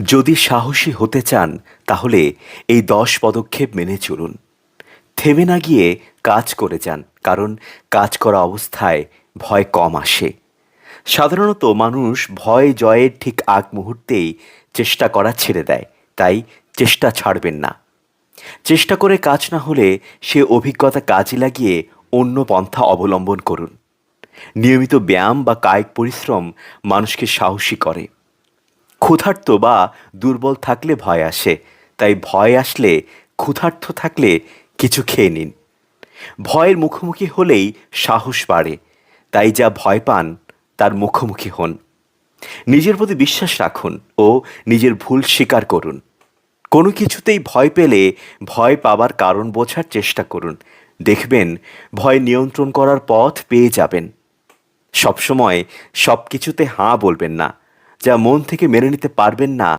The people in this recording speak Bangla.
যদি সাহসী হতে চান, তাহলে এই দশ পদক্ষেপ মেনে চলুন। থেমে না গিয়ে কাজ করে যান, কারণ কাজ করা অবস্থায় ভয় কম আসে। সাধারণত মানুষ ভয়, জয়ের ঠিক আগ মুহূর্তেই চেষ্টা করা ছেড়ে দেয়, তাই চেষ্টা ছাড়বেন না। চেষ্টা করে কাজ না হলে সে অভিজ্ঞতা কাজে লাগিয়ে অন্য পন্থা অবলম্বন করুন। নিয়মিত ব্যায়াম বা কায়িক পরিশ্রম মানুষকে সাহসী করে। ক্ষুধার্ত বা দুর্বল থাকলে ভয় আসে, তাই ভয় আসলে ক্ষুধার্ত থাকলে কিছু খেয়ে নিন। ভয়ের মুখোমুখি হলেই সাহস বাড়ে, তাই যা ভয় পান তার মুখোমুখি হন। নিজের প্রতি বিশ্বাস রাখুন ও নিজের ভুল স্বীকার করুন। কোনো কিছুতেই ভয় পেলে ভয় পাবার কারণ বোঝার চেষ্টা করুন। দেখবেন ভয় নিয়ন্ত্রণ করার পথ পেয়ে যাবেন। সবসময় সব কিছুতে হাঁ বলবেন না। যা মন থেকে মেনে নিতে পারবেন না।